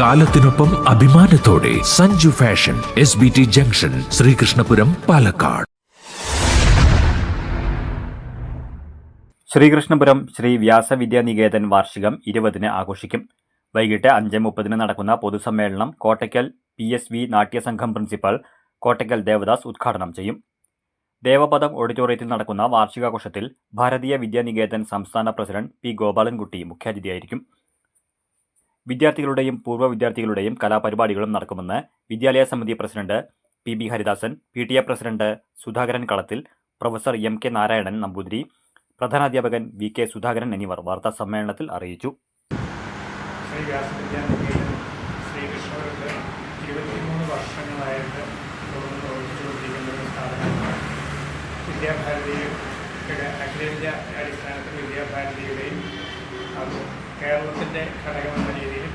കാലത്തിനൊപ്പം അഭിമാനത്തോടെ Sanju fashion S B T junction Sreekrishnapuram Palakkad. Sreekrishnapuram Sree Vyasa Vyasavidyanikethan വാർഷികം ഇരുപതിന് ആഘോഷിക്കും. വൈകിട്ട് അഞ്ച് മുപ്പതിന് നടക്കുന്ന പൊതുസമ്മേളനം Kottakkal P S V Natyasangham principal Kottakkal Devadas ഉദ്ഘാടനം ചെയ്യും. ദേവപദം ഓഡിറ്റോറിയത്തിൽ നടക്കുന്ന വാർഷികാഘോഷത്തിൽ ഭാരതീയ വിദ്യാനികേതൻ സംസ്ഥാന പ്രസിഡന്റ് പി ഗോപാലൻകുട്ടി മുഖ്യാതിഥിയായിരിക്കും. വിദ്യാർത്ഥികളുടെയും പൂർവ വിദ്യാർത്ഥികളുടെയും കലാപരിപാടികളും നടക്കുമെന്ന് വിദ്യാലയ സമിതി president P B Haridasan P T A president Sudhakaran Kalathil professor M K Narayanan Namboothiri പ്രധാനാധ്യാപകൻ V K Sudhakaran എന്നിവർ വാർത്താ സമ്മേളനത്തിൽ അറിയിച്ചു. വിദ്യാഭാരതിയുടെ അഖിലേന്ത്യാ അടിസ്ഥാനത്തിൽ വിദ്യാഭാരതിയുടെയും കേരളത്തിന്റെ ഘടകമെന്ന രീതിയിൽ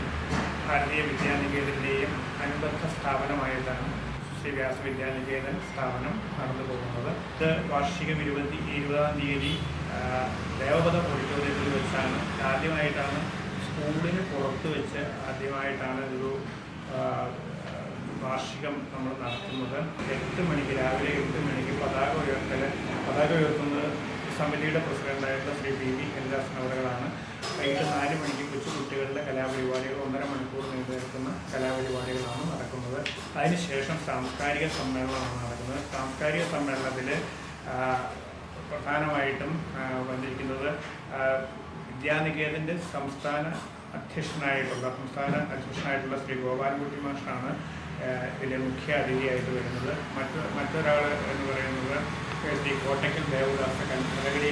ഭാരതീയ വിദ്യാനികേതന്റെയും അനുബന്ധ സ്ഥാപനമായിട്ടാണ് ശ്രീ വ്യാസവിദ്യാനികേതൻ സ്ഥാപനം നടന്നു പോകുന്നത്. ഇത് വാർഷികം ഇരുപത്തി ഇരുപതാം തീയതി ദേവപദ ഓഡിറ്റോറിയത്തിൽ വെച്ചാണ്. ആദ്യമായിട്ടാണ് സ്കൂളിന് പുറത്ത് വെച്ച് ആദ്യമായിട്ടാണ് ഒരു വാർഷികം നമ്മൾ നടത്തുന്നത്. എട്ട് മണിക്ക് രാവിലെ എട്ട് മണിക്ക് പതാക ഉയർത്തൽ പതാക ഉയർത്തുന്നത് സമിതിയുടെ പ്രസിഡന്റായിട്ടുള്ള ശ്രീ പി വി ഹരിദാസൻ അവറുകളാണ് വൈകിട്ട് നാല് മണിക്ക് കൊച്ചുകുട്ടികളുടെ കലാപരിപാടികൾ ഒന്നര മണിക്കൂർ നീണ്ടുനിൽക്കുന്ന കലാപരിപാടികളാണ് നടക്കുന്നത്. അതിനുശേഷം സാംസ്കാരിക സമ്മേളനമാണ് നടക്കുന്നത്. സാംസ്കാരിക സമ്മേളനത്തിൽ പ്രധാനമായിട്ടും വന്നിരിക്കുന്നത് വിദ്യാനികേതന്റെ സംസ്ഥാന അധ്യക്ഷനായിട്ടുള്ള സംസ്ഥാന അധ്യക്ഷനായിട്ടുള്ള ശ്രീ ഗോപാലൻകുട്ടി മാഷാണ് ഇതിലെ മുഖ്യ അതിഥിയായിട്ട് വരുന്നത്. മറ്റു മറ്റൊരാൾ എന്ന് പറയുന്നത് ശ്രീ കോട്ടയ്ക്കൽ ദേവദാസ കലകളി